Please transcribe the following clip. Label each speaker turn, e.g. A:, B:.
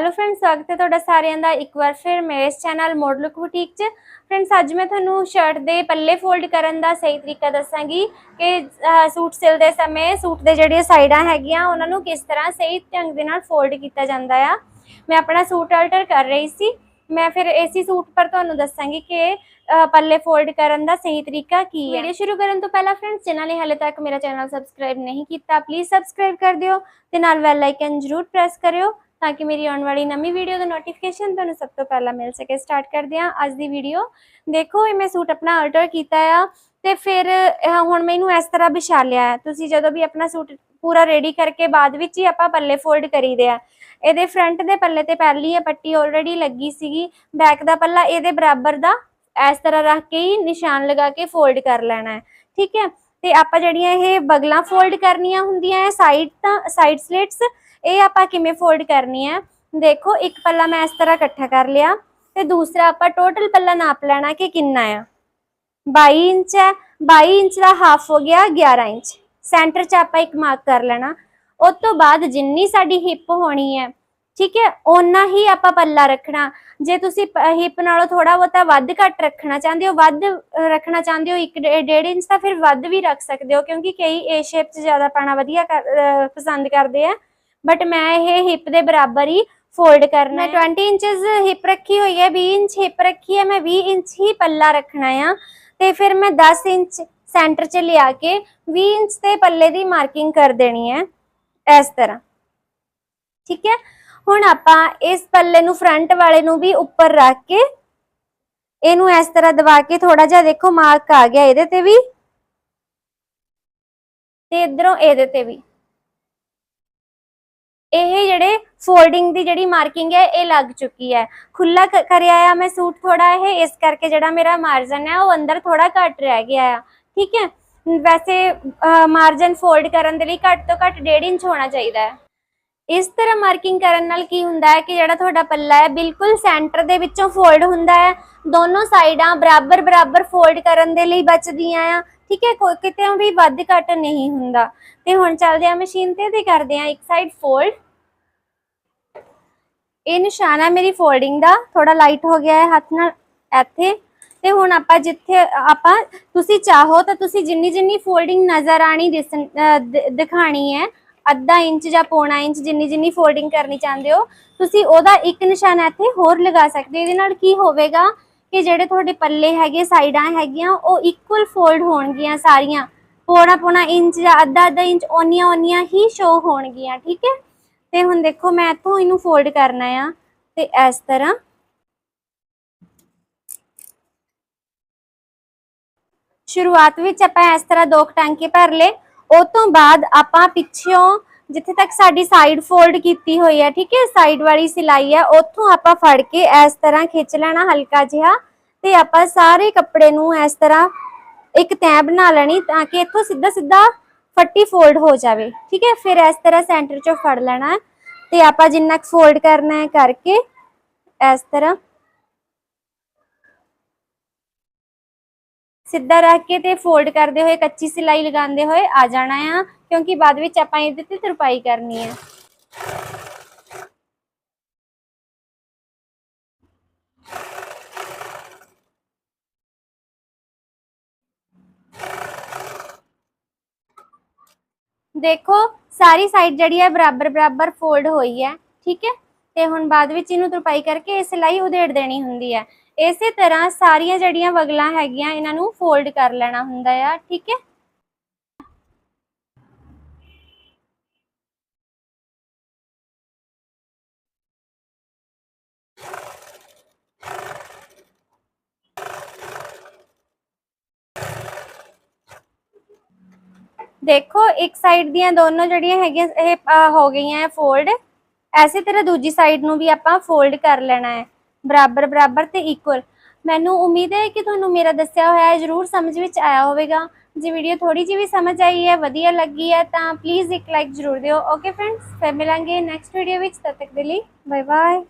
A: Hello friends ਸਵਾਗਤ ਹੈ ਤੁਹਾਡਾ ਸਾਰਿਆਂ ਦਾ ਇੱਕ ਵਾਰ ਫਿਰ ਮੇਰੇ ਇਸ ਚੈਨਲ ਮੋਡ ਲੁੱਕ ਬੁਟੀਕ 'ਚ। ਫਰੈਂਡਸ ਅੱਜ ਮੈਂ ਤੁਹਾਨੂੰ ਸ਼ਰਟ ਦੇ ਪੱਲੇ ਫੋਲਡ ਕਰਨ ਦਾ ਸਹੀ ਤਰੀਕਾ ਦੱਸਾਂਗੀ ਕਿ ਸੂਟ ਸਿਲਦੇ ਸਮੇਂ ਸੂਟ ਦੇ ਜਿਹੜੀਆਂ ਸਾਈਡਾਂ ਹੈਗੀਆਂ, ਉਹਨਾਂ ਨੂੰ ਕਿਸ ਤਰ੍ਹਾਂ ਸਹੀ ਢੰਗ ਦੇ ਨਾਲ ਫੋਲਡ ਕੀਤਾ ਜਾਂਦਾ ਆ। ਮੈਂ ਆਪਣਾ ਸੂਟ ਅਲਟਰ ਕਰ ਰਹੀ ਸੀ। ਮੈਂ ਫਿਰ ਇਸੇ ਸੂਟ ਪਰ ਤੁਹਾਨੂੰ ਦੱਸਾਂਗੀ ਕਿ ਪੱਲੇ ਫੋਲਡ ਕਰਨ ਦਾ ਸਹੀ ਤਰੀਕਾ ਕੀ ਹੈ। ਵੀਡੀਓ ਸ਼ੁਰੂ ਕਰਨ ਤੋਂ ਪਹਿਲਾਂ ਫਰੈਂਡਸ ਜਿਨ੍ਹਾਂ ਨੇ ਹਾਲੇ ਤੱਕ ਮੇਰਾ ਚੈਨਲ ਸਬਸਕ੍ਰਾਈਬ ਨਹੀਂ ਕੀਤਾ ਪਲੀਜ਼ ਸਬਸਕ੍ਰਾਈਬ ਕਰ ਦਿਓ ਤੇ ਨਾਲ ਬੈਲ ਆਈਕਨ ਜ਼ਰੂਰ ਪ੍ਰੈਸ ਕਰਿਓ। ਤਾਂ ਕਿ ਮੇਰੀ ਆਉਣ ਵਾਲੀ ਨਵੀਂ ਵੀਡੀਓ ਦਾ ਨੋਟੀਫਿਕੇਸ਼ਨ ਤੁਹਾਨੂੰ ਸਭ ਤੋਂ ਪਹਿਲਾਂ ਮਿਲ ਸਕੇ। ਸਟਾਰਟ ਕਰਦੇ ਹਾਂ ਅੱਜ ਦੀ ਵੀਡੀਓ ਦੇਖੋ, ਇਹ ਮੈਂ ਸੂਟ ਆਪਣਾ ਆਲਟਰ ਕੀਤਾ ਆ ਤੇ ਫਿਰ ਹੁਣ ਮੈਨੂੰ ਇਸ ਤਰ੍ਹਾਂ ਵਿਛਾ ਲਿਆ ਹੈ ਤੁਸੀਂ ਜਦੋਂ ਵੀ ਆਪਣਾ ਸੂਟ ਪੂਰਾ ਰੈਡੀ ਕਰਕੇ ਬਾਅਦ ਵਿੱਚ ਹੀ ਆਪਾਂ ਪੱਲੇ ਫੋਲਡ ਕਰੀਦੇ ਆ। ਇਹਦੇ ਫਰੰਟ ਦੇ ਪੱਲੇ ਤੇ ਪਹਿਲੀ ਇਹ ਪੱਟੀ ਆਲਰੇਡੀ ਲੱਗੀ ਸੀਗੀ। ਬੈਕ ਦਾ ਪੱਲਾ ਇਹਦੇ ਬਰਾਬਰ ਦਾ ਇਸ ਤਰ੍ਹਾਂ ਰੱਖ ਕੇ ਹੀ ਨਿਸ਼ਾਨ ਲਗਾ ਕੇ ਫੋਲਡ ਕਰ ਲੈਣਾ ਹੈ। ਠੀਕ ਹੈ? ਤੇ ਆਪਾਂ ਜਿਹੜੀਆਂ ਇਹ ਬਗਲਾਂ ਫੋਲਡ ਕਰਨੀਆਂ ਹੁੰਦੀਆਂ ਹੈ ਸਾਈਡ ਤਾਂ ਸਾਈਡ ਸਲਿਟਸ ਇਹ ਆਪਾਂ ਕਿਵੇਂ ਫੋਲਡ ਕਰਨੀ ਹੈ ਦੇਖੋ, ਇੱਕ ਪੱਲਾ ਮੈਂ ਇਸ ਤਰ੍ਹਾਂ ਇਕੱਠਾ ਕਰ ਲਿਆ ਤੇ ਦੂਸਰਾ ਆਪਾਂ ਟੋਟਲ ਪੱਲਾ ਨਾਪ ਲੈਣਾ ਕਿ ਕਿੰਨਾ ਆ। 22 ਇੰਚ ਹੈ 22 ਇੰਚ ਦਾ ਹਾਫ ਹੋ ਗਿਆ 11 ਇੰਚ। ਸੈਂਟਰ 'ਚ ਆਪਾਂ ਇੱਕ ਮਾਰਕ ਕਰ ਲੈਣਾ। ਉਸ ਤੋਂ ਬਾਅਦ ਜਿੰਨੀ ਸਾਡੀ ਹਿੱਪ ਹੋਣੀ ਹੈ, ਠੀਕ ਹੈ, ਓਨਾ ਹੀ ਆਪਾਂ ਪੱਲਾ ਰੱਖਣਾ। ਜੇ ਤੁਸੀਂ ਹਿੱਪ ਨਾਲੋਂ ਥੋੜਾ ਬਹੁਤਾ ਵੱਧ ਘੱਟ ਰੱਖਣਾ ਚਾਹੁੰਦੇ ਹੋ, ਵੱਧ ਰੱਖਣਾ ਚਾਹੁੰਦੇ ਹੋ 1.5 ਇੰਚ ਤਾਂ ਫਿਰ ਵੱਧ ਵੀ ਰੱਖ ਸਕਦੇ ਹੋ, ਕਿਉਂਕਿ ਕਈ ਏ ਸ਼ੇਪ 'ਚ ਜ਼ਿਆਦਾ ਪਾਣਾ ਵਧੀਆ ਕਰ- ਪਸੰਦ ਕਰਦੇ ਆ। ਬਟ ਮੈਂ ਇਹ ਹਿੱਪ ਦੇ ਬਰਾਬਰ ਹੀ ਫੋਲਡ ਕਰਨਾ ਹੈ। 20 ਇੰਚਸ ਹਿੱਪ ਰੱਖੀ ਹੋਈ ਹੈ 20 ਇੰਚ ਹਿੱਪ ਰੱਖੀ ਹੈ ਮੈਂ 20 ਇੰਚ ਹੀ ਪੱਲਾ ਰੱਖਣਾ ਆ। ਤੇ ਫਿਰ ਮੈਂ 10 ਇੰਚ ਸੈਂਟਰ 'ਚ ਲਿਆ ਕੇ 20 ਇੰਚ ਤੇ ਪੱਲੇ ਦੀ ਮਾਰਕਿੰਗ ਕਰ ਦੇਣੀ ਹੈ ਇਸ ਤਰ੍ਹਾਂ। ਠੀਕ ਹੈ? ਹੁਣ ਆਪਾਂ ਇਸ ਪੱਲੇ ਨੂੰ ਫਰੰਟ ਵਾਲੇ ਨੂੰ ਵੀ ਉੱਪਰ ਰੱਖ ਕੇ ਇਹਨੂੰ ਇਸ ਤਰ੍ਹਾਂ ਦਬਾ ਕੇ ਥੋੜਾ ਜਿਹਾ ਦੇਖੋ ਮਾਰਕ ਆ ਗਿਆ ਇਹਦੇ ਤੇ ਵੀ। ਤੇ ਇਧਰੋਂ ਇਹਦੇ ਤੇ ਵੀ। ਇਹ ਜਿਹੜੇ ਫੋਲਡਿੰਗ ਦੀ ਜਿਹੜੀ ਮਾਰਕਿੰਗ ਹੈ, ਇਹ ਲੱਗ ਚੁੱਕੀ ਹੈ। ਖੁੱਲਾ ਕ- ਕਰਿਆ ਆ ਮੈਂ ਸੂਟ ਥੋੜਾ ਇਹ, ਇਸ ਕਰਕੇ ਜਿਹੜਾ ਮੇਰਾ ਮਾਰਜਨ ਹੈ, ਉਹ ਅੰਦਰ ਥੋੜਾ ਘੱਟ ਰਹਿ ਗਿਆ ਆ। ਠੀਕ ਹੈ? ਵੈਸੇ ਮਾਰਜਨ ਫੋਲਡ ਕਰਨ ਦੇ ਲਈ ਘੱਟ ਤੋਂ ਘੱਟ 1.5 ਇੰਚ ਹੋਣਾ ਚਾਹੀਦਾ ਹੈ। ਇਸ ਤਰ੍ਹਾਂ ਮਾਰਕਿੰਗ ਕਰਨ ਨਾਲ ਕੀ ਹੁੰਦਾ ਹੈ ਕਿ ਜਿਹੜਾ ਤੁਹਾਡਾ ਪੱਲਾ ਹੈ ਬਿਲਕੁਲ ਸੈਂਟਰ ਦੇ ਵਿੱਚੋਂ ਫੋਲਡ ਹੁੰਦਾ ਹੈ। ਦੋਨੋਂ ਸਾਈਡਾਂ ਬਰਾਬਰ ਬਰਾਬਰ ਫੋਲਡ ਕਰਨ ਦੇ ਲਈ ਬਚਦੀਆਂ ਆ। ਠੀਕ ਹੈ, ਕੋਈ ਕਿਤੇ ਵੀ ਵੱਧ ਘੱਟ ਨਹੀਂ ਹੁੰਦਾ। ਤੇ ਹੁਣ ਚੱਲਦੇ ਆ ਮਸ਼ੀਨ ਤੇ ਤੇ ਕਰਦੇ ਆ ਇੱਕ ਸਾਈਡ ਫੋਲਡ ਇਹ ਨਿਸ਼ਾਨ ਹੈ ਮੇਰੀ ਫੋਲਡਿੰਗ ਦਾ। ਥੋੜਾ ਲਾਈਟ ਹੋ ਗਿਆ ਹੈ ਹੱਥ ਨਾਲ ਇੱਥੇ। ਤੇ ਹੁਣ ਆਪਾਂ ਜਿੱਥੇ, ਆਪਾਂ ਤੁਸੀਂ ਚਾਹੋ ਤਾਂ ਤੁਸੀਂ ਜਿੰਨੀ ਜਿੰਨੀ ਫੋਲਡਿੰਗ ਨਜ਼ਰ ਆਣੀ ਦਿਸਣ- ਅਹ ਦਿਖਾਣੀ ਹੈ ਅੱਧਾ ਇੰਚ ਜਾਂ ਪੌਣਾ ਇੰਚ ਜਿੰਨੀ ਜਿੰਨੀ ਫੋਲਡਿੰਗ ਕਰਨੀ ਚਾਹੁੰਦੇ ਹੋ, ਤੁਸੀਂ ਉਹਦਾ ਇੱਕ ਨਿਸ਼ਾਨ ਇੱਥੇ ਹੋਰ ਲਗਾ ਸਕਦੇ ਇਹਦੇ ਨਾਲ ਕੀ ਹੋਵੇਗਾ ਕਿ ਜਿਹੜੇ ਤੁਹਾਡੇ ਪੱਲੇ ਹੈਗੇ, ਸਾਈਡਾਂ ਹੈਗੀਆਂ, ਉਹ ਇਕੁਅਲ ਫੋਲਡ ਹੋਣਗੀਆਂ ਸਾਰੀਆਂ। ਪੌਣਾ ਪੌਣਾ ਇੰਚ ਜਾਂ ਅੱਧਾ ਅੱਧਾ ਇੰਚ ਓਨੀਆਂ ਓਨੀਆਂ ਹੀ ਸ਼ੋ ਹੋਣਗੀਆਂ, ਠੀਕ ਹੈ? ਤੇ ਹੁਣ ਦੇਖੋ, ਮੈਂ ਇੱਥੋਂ ਇਹਨੂੰ ਫੋਲਡ ਕਰਨਾ ਆ ਤੇ ਇਸ ਤਰ੍ਹਾਂ। ਸ਼ੁਰੂਆਤ ਵਿੱਚ ਆਪਾਂ ਇਸ ਤਰ੍ਹਾਂ ਦੋ ਟਾਂਕੇ ਭਰ ਲਏ। ਉਹ ਤੋਂ ਬਾਅਦ ਆਪਾਂ ਪਿੱਛੋਂ ਜਿੱਥੇ ਤੱਕ ਸਾਡੀ ਸਾਈਡ ਫੋਲਡ ਕੀਤੀ ਹੋਈ ਹੈ, ਠੀਕ ਹੈ ਸਾਈਡ ਵਾਲੀ ਸਿਲਾਈ ਹੈ, ਉੱਥੋਂ ਆਪਾਂ ਫੜ ਕੇ ਇਸ ਤਰ੍ਹਾਂ ਖਿੱਚ ਲੈਣਾ ਹਲਕਾ ਜਿਹਾ ਤੇ ਆਪਾਂ ਸਾਰੇ ਕੱਪੜੇ ਨੂੰ ਇਸ ਤਰ੍ਹਾਂ ਇੱਕ ਤੈਅ ਬਣਾ ਲੈਣੀ ਤਾਂ ਕਿ ਇੱਥੋਂ ਸਿੱਧਾ ਸਿੱਧਾ ਫੱਟੀ ਫੋਲਡ ਹੋ ਜਾਵੇ, ਠੀਕ ਹੈ, ਫਿਰ ਇਸ ਤਰ੍ਹਾਂ ਸੈਂਟਰ ਚੋਂ ਫੜ ਲੈਣਾ ਤੇ ਆਪਾਂ ਜਿੰਨਾ ਕੁ ਫੋਲਡ ਕਰਨਾ ਹੈ ਕਰਕੇ ਇਸ ਤਰ੍ਹਾਂ ਸਿੱਧਾ ਰੱਖ ਕੇ ਤੇ ਫੋਲਡ ਕਰਦੇ ਹੋਏ, ਕੱਚੀ ਸਿਲਾਈ ਲਗਾਉਂਦੇ ਹੋਏ ਆ ਜਾਣਾ ਆ, ਕਿਉਂਕਿ ਬਾਅਦ ਵਿੱਚ ਆਪਾਂ ਇਹਦੇ ਤੇ ਤਰਪਾਈ ਕਰਨੀ ਹੈ ਦੇਖੋ, ਸਾਰੀ ਸਾਈਡ ਜਿਹੜੀ ਹੈ ਬਰਾਬਰ ਬਰਾਬਰ ਫੋਲਡ ਹੋਈ ਹੈ ਠੀਕ ਹੈ? ਤੇ ਹੁਣ ਬਾਅਦ ਵਿੱਚ ਇਹਨੂੰ ਤਰਪਾਈ ਕਰਕੇ ਇਹ ਸਿਲਾਈ ਉਧੇੜ ਦੇਣੀ ਹੁੰਦੀ ਹੈ ਇਸੇ ਤਰ੍ਹਾਂ ਸਾਰੀਆਂ ਜਿਹੜੀਆਂ ਵਗਲਾਂ ਹੈਗੀਆਂ, ਇਹਨਾਂ ਨੂੰ ਫੋਲਡ ਕਰ ਲੈਣਾ ਹੁੰਦਾ ਆ, ਠੀਕ ਹੈ? ਦੇਖੋ, ਇੱਕ ਸਾਈਡ ਦੀਆਂ ਦੋਨੋਂ ਜਿਹੜੀਆਂ ਹੈਗੀਆਂ, ਇਹ ਹੋ ਗਈਆਂ ਫੋਲਡ ਐਸੇ ਤਰ੍ਹਾਂ ਦੂਜੀ ਸਾਈਡ ਨੂੰ ਵੀ ਆਪਾਂ ਫੋਲਡ ਕਰ ਲੈਣਾ ਹੈ। ਬਰਾਬਰ ਬਰਾਬਰ ਤੇ ਇਕੁਅਲ ਮੈਨੂੰ ਉਮੀਦ ਹੈ ਕਿ ਤੁਹਾਨੂੰ ਮੇਰਾ ਦੱਸਿਆ ਹੋਇਆ ਜਰੂਰ ਸਮਝ ਵਿੱਚ ਆਇਆ ਹੋਵੇਗਾ। ਜੇ ਵੀਡੀਓ ਥੋੜੀ ਜਿਹੀ ਵੀ ਸਮਝ ਆਈ ਹੈ, ਵਧੀਆ ਲੱਗੀ ਹੈ, ਤਾਂ ਪਲੀਜ਼ ਇੱਕ ਲਾਈਕ ਜਰੂਰ ਦਿਓ। ਓਕੇ ਫਰੈਂਡਸ ਫਿਰ ਮਿਲਾਂਗੇ ਨੈਕਸਟ ਵੀਡੀਓ ਵਿੱਚ। ਤਦ ਤੱਕ ਦੇ ਲਈ ਬਾਏ ਬਾਏ